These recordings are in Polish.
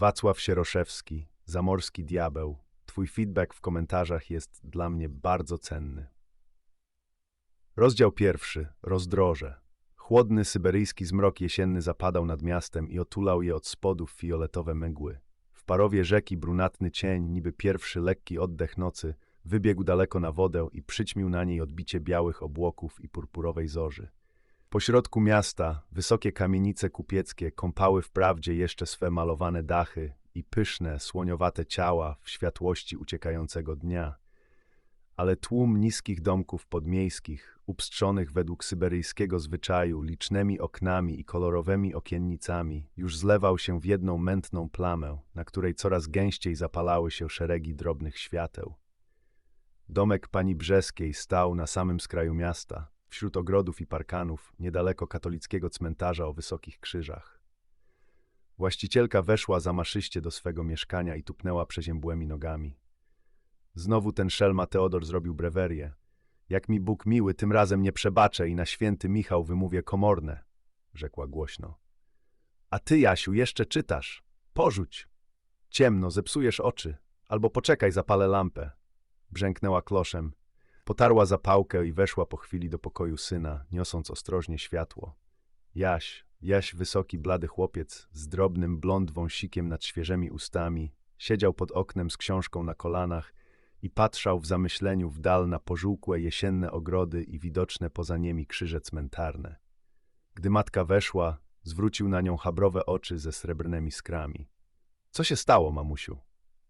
Wacław Sieroszewski, Zamorski Diabeł. Twój feedback w komentarzach jest dla mnie bardzo cenny. Rozdział pierwszy. Rozdroże. Chłodny syberyjski zmrok jesienny zapadał nad miastem i otulał je od spodu w fioletowe mgły. W parowie rzeki brunatny cień, niby pierwszy lekki oddech nocy, wybiegł daleko na wodę i przyćmił na niej odbicie białych obłoków i purpurowej zorzy. Pośrodku miasta wysokie kamienice kupieckie kąpały wprawdzie jeszcze swe malowane dachy i pyszne, słoniowate ciała w światłości uciekającego dnia, ale tłum niskich domków podmiejskich, upstrzonych według syberyjskiego zwyczaju licznymi oknami i kolorowymi okiennicami, już zlewał się w jedną mętną plamę, na której coraz gęściej zapalały się szeregi drobnych świateł. Domek pani Brzeskiej stał na samym skraju miasta, wśród ogrodów i parkanów, niedaleko katolickiego cmentarza o wysokich krzyżach. Właścicielka weszła zamaszyście do swego mieszkania i tupnęła przeziębłymi nogami. Znowu ten szelma Teodor zrobił brewerię. Jak mi Bóg miły, tym razem nie przebaczę i na święty Michał wymówię komorne, rzekła głośno. A ty, Jasiu, jeszcze czytasz. Porzuć. Ciemno, zepsujesz oczy. Albo poczekaj, zapalę lampę. Brzęknęła kloszem. Potarła zapałkę i weszła po chwili do pokoju syna, niosąc ostrożnie światło. Jaś, Jaś wysoki, blady chłopiec z drobnym blond wąsikiem nad świeżymi ustami, siedział pod oknem z książką na kolanach i patrzał w zamyśleniu w dal na pożółkłe jesienne ogrody i widoczne poza nimi krzyże cmentarne. Gdy matka weszła, zwrócił na nią habrowe oczy ze srebrnymi skrami. Co się stało, mamusiu?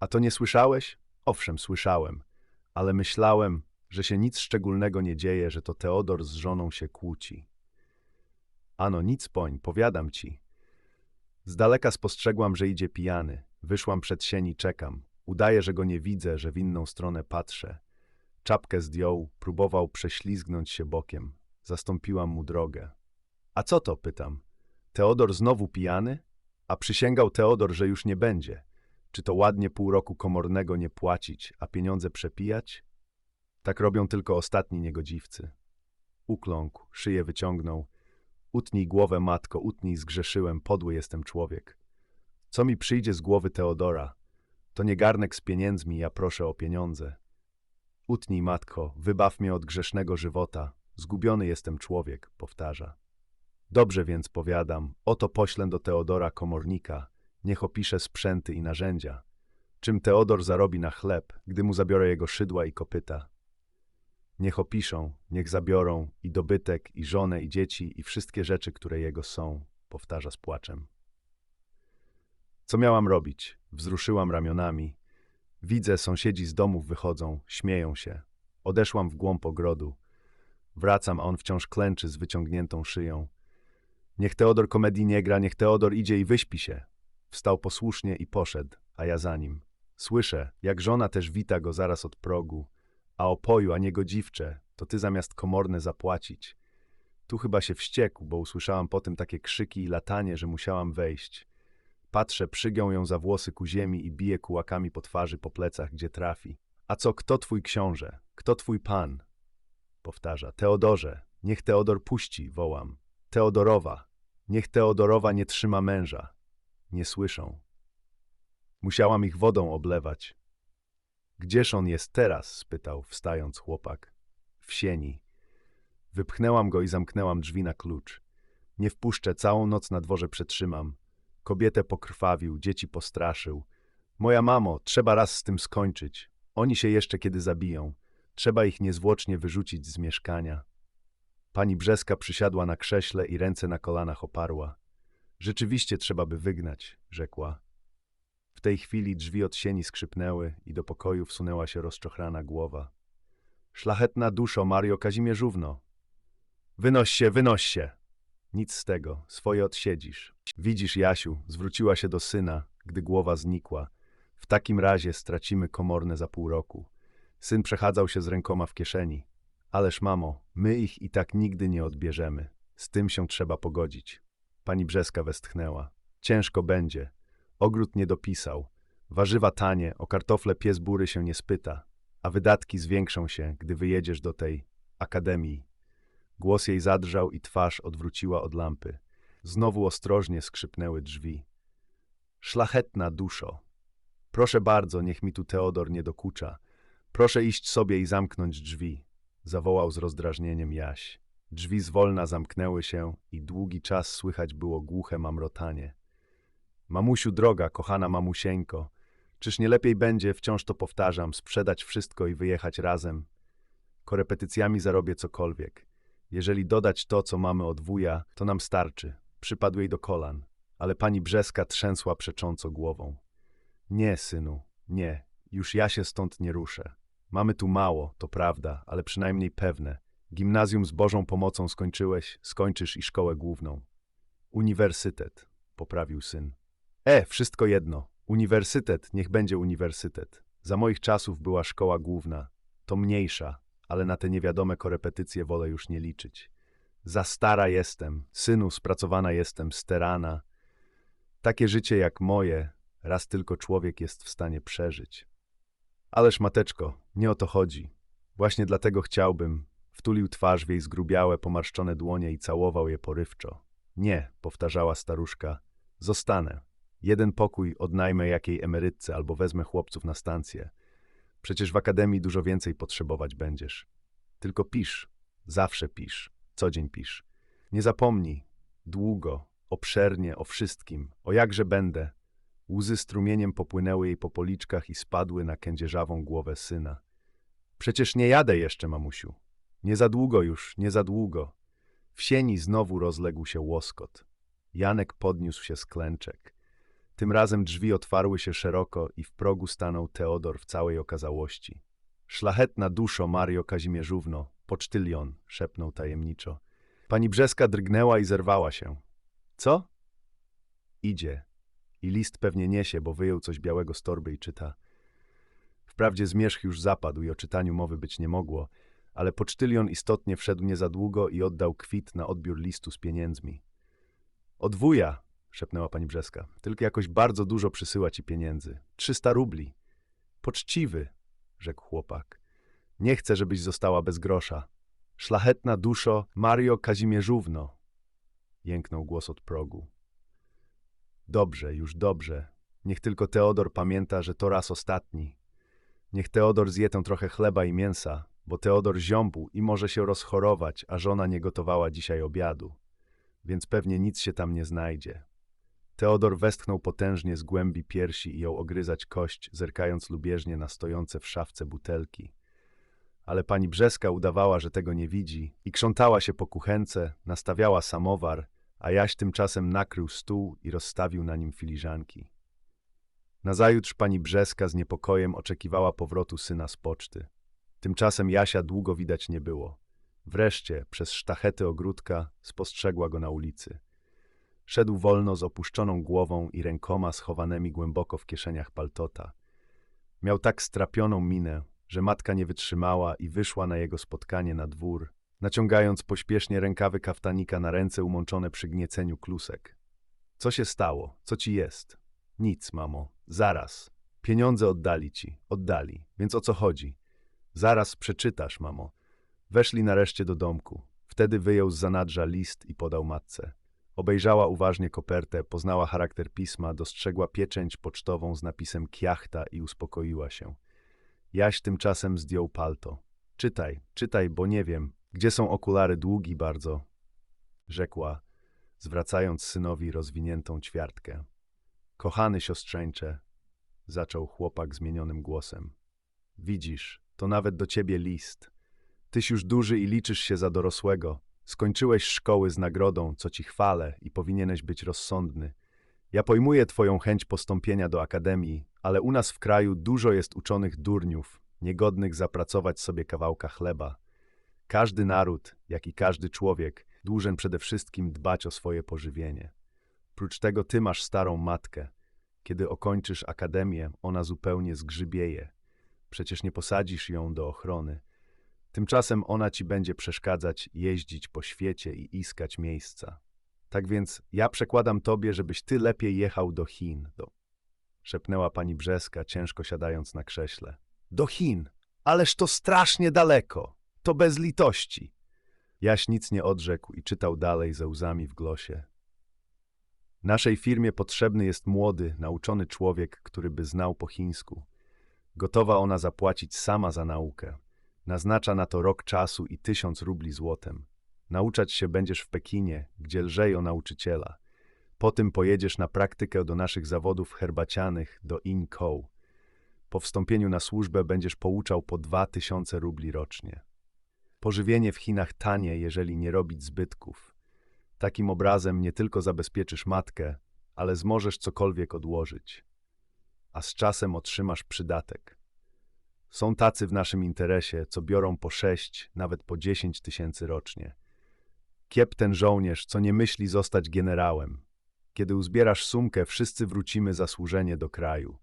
A to nie słyszałeś? Owszem, słyszałem, ale myślałem, że się nic szczególnego nie dzieje, że to Teodor z żoną się kłóci. Ano, nic poń, powiadam ci. Z daleka spostrzegłam, że idzie pijany. Wyszłam przed sień i czekam. Udaję, że go nie widzę, że w inną stronę patrzę. Czapkę zdjął, próbował prześlizgnąć się bokiem. Zastąpiłam mu drogę. A co to, pytam. Teodor znowu pijany? A przysięgał Teodor, że już nie będzie. Czy to ładnie pół roku komornego nie płacić, a pieniądze przepijać? Tak robią tylko ostatni niegodziwcy. Ukląkł, szyję wyciągnął. Utnij głowę, matko, utnij, zgrzeszyłem, podły jestem człowiek. Co mi przyjdzie z głowy Teodora? To nie garnek z pieniędzmi, ja proszę o pieniądze. Utnij, matko, wybaw mnie od grzesznego żywota. Zgubiony jestem człowiek, powtarza. Dobrze więc powiadam, oto poślę do Teodora komornika, niech opisze sprzęty i narzędzia. Czym Teodor zarobi na chleb, gdy mu zabiorę jego szydła i kopyta. Niech opiszą, niech zabiorą i dobytek, i żonę, i dzieci, i wszystkie rzeczy, które jego są, powtarza z płaczem. Co miałam robić? Wzruszyłam ramionami. Widzę, sąsiedzi z domów wychodzą, śmieją się. Odeszłam w głąb ogrodu. Wracam, a on wciąż klęczy z wyciągniętą szyją. Niech Teodor komedii nie gra, niech Teodor idzie i wyśpi się. Wstał posłusznie i poszedł, a ja za nim. Słyszę, jak żona też wita go zaraz od progu. A opoju, a nie godziwcze, to ty zamiast komorne zapłacić. Tu chyba się wściekł, bo usłyszałam potem takie krzyki i latanie, że musiałam wejść. Patrzę, przygiął ją za włosy ku ziemi i bije kułakami po twarzy, po plecach, gdzie trafi. A co, kto twój książę? Kto twój pan? Powtarza. Teodorze, niech Teodor puści, wołam. Teodorowa, niech Teodorowa nie trzyma męża. Nie słyszą. Musiałam ich wodą oblewać. Gdzież on jest teraz? spytał, wstając chłopak. W sieni. Wypchnęłam go i zamknęłam drzwi na klucz. Nie wpuszczę, całą noc na dworze przetrzymam. Kobietę pokrwawił, dzieci postraszył. Moja mamo, trzeba raz z tym skończyć. Oni się jeszcze kiedy zabiją. Trzeba ich niezwłocznie wyrzucić z mieszkania. Pani Brzeska przysiadła na krześle i ręce na kolanach oparła. Rzeczywiście trzeba by wygnać, rzekła. W tej chwili drzwi od sieni skrzypnęły i do pokoju wsunęła się rozczochrana głowa. Szlachetna duszo, Mario Kazimierzówno! Wynoś się, wynoś się! Nic z tego, swoje odsiedzisz. Widzisz, Jasiu, zwróciła się do syna, gdy głowa znikła. W takim razie stracimy komorne za pół roku. Syn przechadzał się z rękoma w kieszeni. Ależ, mamo, my ich i tak nigdy nie odbierzemy. Z tym się trzeba pogodzić. Pani Brzeska westchnęła. Ciężko będzie. Ogród nie dopisał. Warzywa tanie, o kartofle pies bury się nie spyta. A wydatki zwiększą się, gdy wyjedziesz do tej akademii. Głos jej zadrżał i twarz odwróciła od lampy. Znowu ostrożnie skrzypnęły drzwi. Szlachetna duszo. Proszę bardzo, niech mi tu Teodor nie dokucza. Proszę iść sobie i zamknąć drzwi, zawołał z rozdrażnieniem Jaś. Drzwi zwolna zamknęły się i długi czas słychać było głuche mamrotanie. Mamusiu droga, kochana mamusieńko, czyż nie lepiej będzie, wciąż to powtarzam, sprzedać wszystko i wyjechać razem? Korepetycjami zarobię cokolwiek. Jeżeli dodać to, co mamy od wuja, to nam starczy. Przypadł jej do kolan, ale pani Brzeska trzęsła przecząco głową. Nie, synu, nie, już ja się stąd nie ruszę. Mamy tu mało, to prawda, ale przynajmniej pewne. Gimnazjum z Bożą pomocą skończyłeś, skończysz i szkołę główną. Uniwersytet, poprawił syn. E, wszystko jedno. Uniwersytet, niech będzie uniwersytet. Za moich czasów była szkoła główna. To mniejsza, ale na te niewiadome korepetycje wolę już nie liczyć. Za stara jestem, synu spracowana jestem, sterana. Takie życie jak moje, raz tylko człowiek jest w stanie przeżyć. Ależ mateczko, nie o to chodzi. Właśnie dlatego chciałbym, wtulił twarz w jej zgrubiałe, pomarszczone dłonie i całował je porywczo. Nie, powtarzała staruszka, zostanę. Jeden pokój odnajmę jakiej emerytce albo wezmę chłopców na stację. Przecież w akademii dużo więcej potrzebować będziesz. Tylko pisz, zawsze pisz, co dzień pisz. Nie zapomnij, długo, obszernie, o wszystkim, o jakże będę. Łzy strumieniem popłynęły jej po policzkach i spadły na kędzierzawą głowę syna. Przecież nie jadę jeszcze, mamusiu. Nie za długo już, nie za długo. W sieni znowu rozległ się łoskot. Janek podniósł się z klęczek. Tym razem drzwi otwarły się szeroko i w progu stanął Teodor w całej okazałości. Szlachetna duszo, Mario Kazimierzówno, pocztylion, szepnął tajemniczo. Pani Brzeska drgnęła i zerwała się. Co? Idzie. I list pewnie niesie, bo wyjął coś białego z torby i czyta. Wprawdzie zmierzch już zapadł i o czytaniu mowy być nie mogło, ale pocztylion istotnie wszedł nie za długo i oddał kwit na odbiór listu z pieniędzmi. Od wuja, szepnęła pani Brzeska, tylko jakoś bardzo dużo przysyła ci pieniędzy. Trzysta rubli. Poczciwy, rzekł chłopak. Nie chcę, żebyś została bez grosza. Szlachetna duszo, Mario Kazimierzówno, jęknął głos od progu. Dobrze, już dobrze. Niech tylko Teodor pamięta, że to raz ostatni. Niech Teodor zje tę trochę chleba i mięsa, bo Teodor ziąbł i może się rozchorować, a żona nie gotowała dzisiaj obiadu. Więc pewnie nic się tam nie znajdzie. Teodor westchnął potężnie z głębi piersi i jął ogryzać kość, zerkając lubieżnie na stojące w szafce butelki. Ale pani Brzeska udawała, że tego nie widzi i krzątała się po kuchence, nastawiała samowar, a Jaś tymczasem nakrył stół i rozstawił na nim filiżanki. Nazajutrz pani Brzeska z niepokojem oczekiwała powrotu syna z poczty. Tymczasem Jasia długo widać nie było. Wreszcie, przez sztachety ogródka, spostrzegła go na ulicy. Szedł wolno z opuszczoną głową i rękoma schowanymi głęboko w kieszeniach paltota. Miał tak strapioną minę, że matka nie wytrzymała i wyszła na jego spotkanie na dwór, naciągając pośpiesznie rękawy kaftanika na ręce umączone przy gnieceniu klusek. Co się stało? Co ci jest? Nic, mamo. Zaraz. Pieniądze oddali ci. Oddali. Więc o co chodzi? Zaraz przeczytasz, mamo. Weszli nareszcie do domku. Wtedy wyjął z zanadrza list i podał matce. Obejrzała uważnie kopertę, poznała charakter pisma, dostrzegła pieczęć pocztową z napisem kiachta i uspokoiła się. Jaś tymczasem zdjął palto. Czytaj, czytaj, bo nie wiem, gdzie są okulary długi bardzo, rzekła, zwracając synowi rozwiniętą ćwiartkę. Kochany siostrzeńcze, zaczął chłopak zmienionym głosem. Widzisz, to nawet do ciebie list. Tyś już duży i liczysz się za dorosłego. Skończyłeś szkoły z nagrodą, co ci chwalę i powinieneś być rozsądny. Ja pojmuję twoją chęć postąpienia do akademii, ale u nas w kraju dużo jest uczonych durniów, niegodnych zapracować sobie kawałka chleba. Każdy naród, jak i każdy człowiek, dłużen przede wszystkim dbać o swoje pożywienie. Prócz tego ty masz starą matkę. Kiedy okończysz akademię, ona zupełnie zgrzybieje. Przecież nie posadzisz ją do ochrony. Tymczasem ona ci będzie przeszkadzać jeździć po świecie i iskać miejsca. Tak więc ja przekładam tobie, żebyś ty lepiej jechał do Chin. Do... Szepnęła pani Brzeska, ciężko siadając na krześle. Do Chin! Ależ to strasznie daleko! To bez litości! Jaś nic nie odrzekł i czytał dalej ze łzami w głosie. Naszej firmie potrzebny jest młody, nauczony człowiek, który by znał po chińsku. Gotowa ona zapłacić sama za naukę. Naznacza na to rok czasu i tysiąc rubli złotem. Nauczać się będziesz w Pekinie, gdzie lżej o nauczyciela. Po tym pojedziesz na praktykę do naszych zawodów herbacianych, do Inkou. Po wstąpieniu na służbę będziesz pouczał po dwa tysiące rubli rocznie. Pożywienie w Chinach tanie, jeżeli nie robić zbytków. Takim obrazem nie tylko zabezpieczysz matkę, ale zmożesz cokolwiek odłożyć. A z czasem otrzymasz przydatek. Są tacy w naszym interesie, co biorą po sześć, nawet po dziesięć tysięcy rocznie. Kiep ten żołnierz, co nie myśli zostać generałem. Kiedy uzbierasz sumkę, wszyscy wrócimy za służenie do kraju.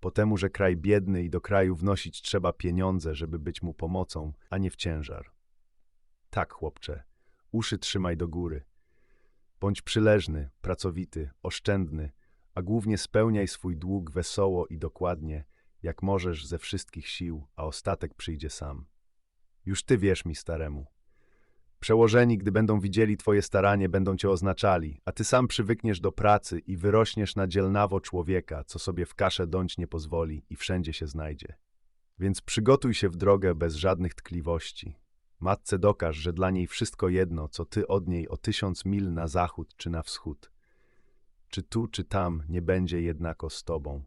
Po temu, że kraj biedny i do kraju wnosić trzeba pieniądze, żeby być mu pomocą, a nie w ciężar. Tak, chłopcze, uszy trzymaj do góry. Bądź przyleżny, pracowity, oszczędny, a głównie spełniaj swój dług wesoło i dokładnie, jak możesz ze wszystkich sił, a ostatek przyjdzie sam. Już ty wiesz mi, staremu. Przełożeni, gdy będą widzieli twoje staranie, będą cię oznaczali, a ty sam przywykniesz do pracy i wyrośniesz na dzielnawo człowieka, co sobie w kaszę dąć nie pozwoli i wszędzie się znajdzie. Więc przygotuj się w drogę bez żadnych tkliwości. Matce dokaż, że dla niej wszystko jedno, co ty od niej o tysiąc mil na zachód czy na wschód. Czy tu, czy tam nie będzie jednako z tobą.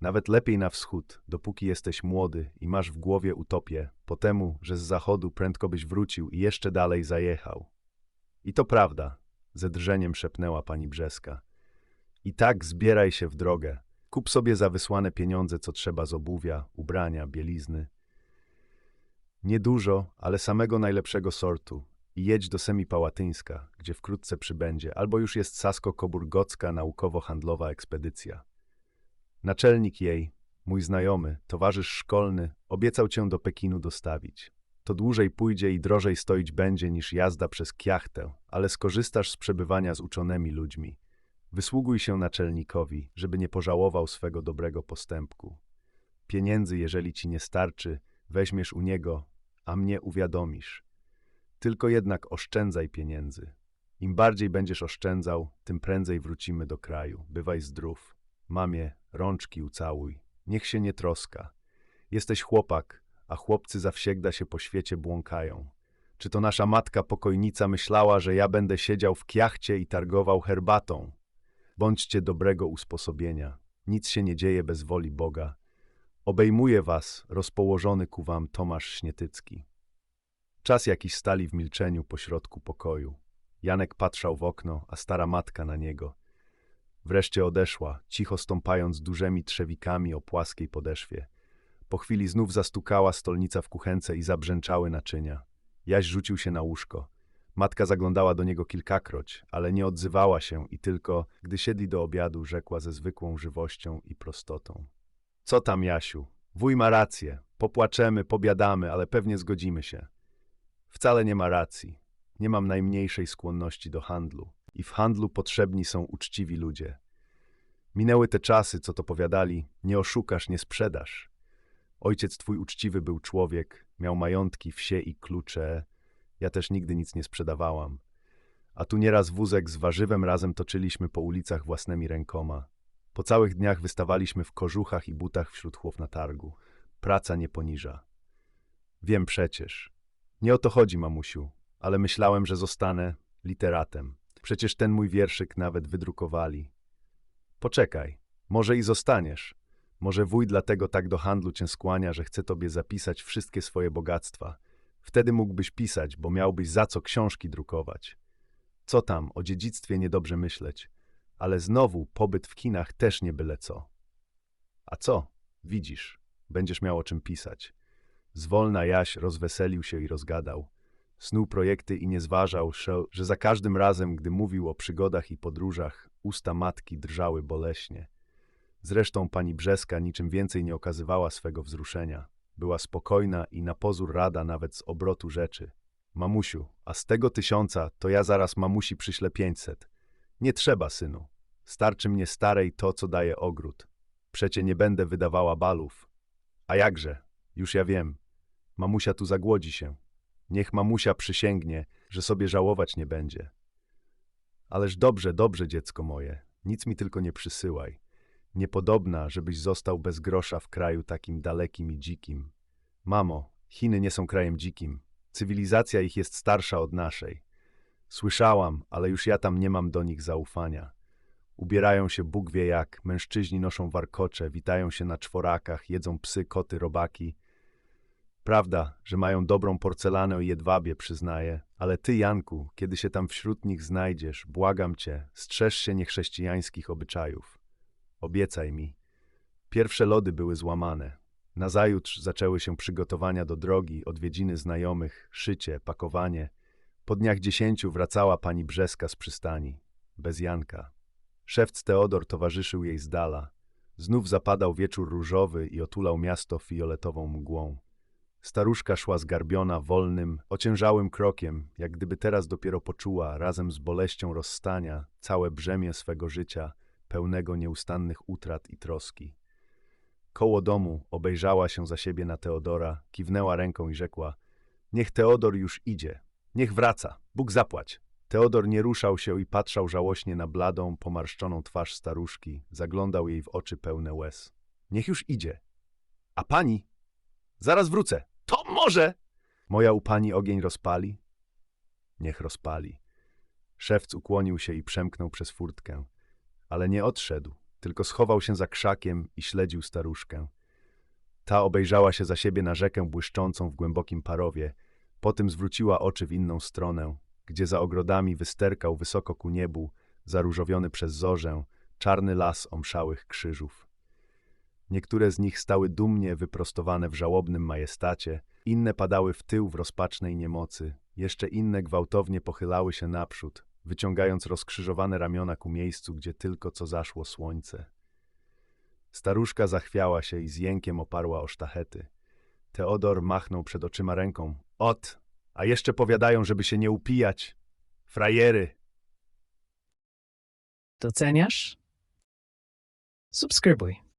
Nawet lepiej na wschód, dopóki jesteś młody i masz w głowie utopię, po temu, że z zachodu prędko byś wrócił i jeszcze dalej zajechał. I to prawda, ze drżeniem szepnęła pani Brzeska. I tak zbieraj się w drogę. Kup sobie za wysłane pieniądze, co trzeba z obuwia, ubrania, bielizny. Niedużo, ale samego najlepszego sortu. I jedź do Semipałatyńska, gdzie wkrótce przybędzie, albo już jest Sasko-Koburgocka naukowo-handlowa ekspedycja. Naczelnik jej, mój znajomy, towarzysz szkolny, obiecał cię do Pekinu dostawić. To dłużej pójdzie i drożej stoić będzie niż jazda przez kiachtę, ale skorzystasz z przebywania z uczonymi ludźmi. Wysługuj się naczelnikowi, żeby nie pożałował swego dobrego postępku. Pieniędzy, jeżeli ci nie starczy, weźmiesz u niego, a mnie uwiadomisz. Tylko jednak oszczędzaj pieniędzy. Im bardziej będziesz oszczędzał, tym prędzej wrócimy do kraju. Bywaj zdrów. Mamie, rączki ucałuj. Niech się nie troska. Jesteś chłopak, a chłopcy zawsiegda się po świecie błąkają. Czy to nasza matka pokojnica myślała, że ja będę siedział w kiachcie i targował herbatą? Bądźcie dobrego usposobienia. Nic się nie dzieje bez woli Boga. Obejmuje was, rozpołożony ku wam Tomasz Śnietycki. Czas jakiś stali w milczeniu pośrodku pokoju. Janek patrzał w okno, a stara matka na niego. Wreszcie odeszła, cicho stąpając dużymi trzewikami o płaskiej podeszwie. Po chwili znów zastukała stolnica w kuchence i zabrzęczały naczynia. Jaś rzucił się na łóżko. Matka zaglądała do niego kilkakroć, ale nie odzywała się i tylko, gdy siedli do obiadu, rzekła ze zwykłą żywością i prostotą. Co tam, Jasiu? Wuj ma rację. Popłaczemy, pobiadamy, ale pewnie zgodzimy się. Wcale nie ma racji. Nie mam najmniejszej skłonności do handlu i w handlu potrzebni są uczciwi ludzie. Minęły te czasy, co to powiadali, nie oszukasz, nie sprzedasz. Ojciec twój uczciwy był człowiek, miał majątki, wsie i klucze. Ja też nigdy nic nie sprzedawałam. A tu nieraz wózek z warzywem razem toczyliśmy po ulicach własnymi rękoma. Po całych dniach wystawaliśmy w kożuchach i butach wśród chłop na targu. Praca nie poniża. Wiem przecież. Nie o to chodzi, mamusiu, ale myślałem, że zostanę literatem. Przecież ten mój wierszyk nawet wydrukowali. Poczekaj, może i zostaniesz. Może wuj dlatego tak do handlu cię skłania, że chce tobie zapisać wszystkie swoje bogactwa. Wtedy mógłbyś pisać, bo miałbyś za co książki drukować. Co tam, o dziedzictwie niedobrze myśleć. Ale znowu pobyt w kinach też nie byle co. A co? Widzisz, będziesz miał o czym pisać. Zwolna Jaś rozweselił się i rozgadał. Snuł projekty i nie zważał, że za każdym razem, gdy mówił o przygodach i podróżach, usta matki drżały boleśnie. Zresztą pani Brzeska niczym więcej nie okazywała swego wzruszenia. Była spokojna i na pozór rada nawet z obrotu rzeczy. Mamusiu, a z tego tysiąca to ja zaraz mamusi przyślę pięćset. Nie trzeba, synu. Starczy mnie starej to, co daje ogród. Przecie nie będę wydawała balów. A jakże? Już ja wiem. Mamusia tu zagłodzi się. Niech mamusia przysięgnie, że sobie żałować nie będzie. Ależ dobrze, dobrze, dziecko moje. Nic mi tylko nie przysyłaj. Niepodobna, żebyś został bez grosza w kraju takim dalekim i dzikim. Mamo, Chiny nie są krajem dzikim. Cywilizacja ich jest starsza od naszej. Słyszałam, ale już ja tam nie mam do nich zaufania. Ubierają się Bóg wie jak, mężczyźni noszą warkocze, witają się na czworakach, jedzą psy, koty, robaki. Prawda, że mają dobrą porcelanę i jedwabie, przyznaję, ale ty, Janku, kiedy się tam wśród nich znajdziesz, błagam cię, strzeż się niechrześcijańskich obyczajów. Obiecaj mi. Pierwsze lody były złamane. Nazajutrz zaczęły się przygotowania do drogi, odwiedziny znajomych, szycie, pakowanie. Po dniach dziesięciu wracała pani Brzeska z przystani, bez Janka. Szewc Teodor towarzyszył jej z dala. Znów zapadał wieczór różowy i otulał miasto fioletową mgłą. Staruszka szła zgarbiona, wolnym, ociężałym krokiem, jak gdyby teraz dopiero poczuła, razem z boleścią rozstania, całe brzemię swego życia, pełnego nieustannych utrat i troski. Koło domu obejrzała się za siebie na Teodora, kiwnęła ręką i rzekła: Niech Teodor już idzie, niech wraca, Bóg zapłać. Teodor nie ruszał się i patrzał żałośnie na bladą, pomarszczoną twarz staruszki, zaglądał jej w oczy pełne łez. Niech już idzie. A pani? Zaraz wrócę. To może! Moja u pani ogień rozpali? Niech rozpali. Szewc ukłonił się i przemknął przez furtkę, ale nie odszedł, tylko schował się za krzakiem i śledził staruszkę. Ta obejrzała się za siebie na rzekę błyszczącą w głębokim parowie, potem zwróciła oczy w inną stronę, gdzie za ogrodami wysterkał wysoko ku niebu, zaróżowiony przez zorzę, czarny las omszałych krzyżów. Niektóre z nich stały dumnie wyprostowane w żałobnym majestacie, inne padały w tył w rozpacznej niemocy, jeszcze inne gwałtownie pochylały się naprzód, wyciągając rozkrzyżowane ramiona ku miejscu, gdzie tylko co zaszło słońce. Staruszka zachwiała się i z jękiem oparła o sztachety. Teodor machnął przed oczyma ręką. Ot, a jeszcze powiadają, żeby się nie upijać. Frajery! Doceniasz? Subskrybuj.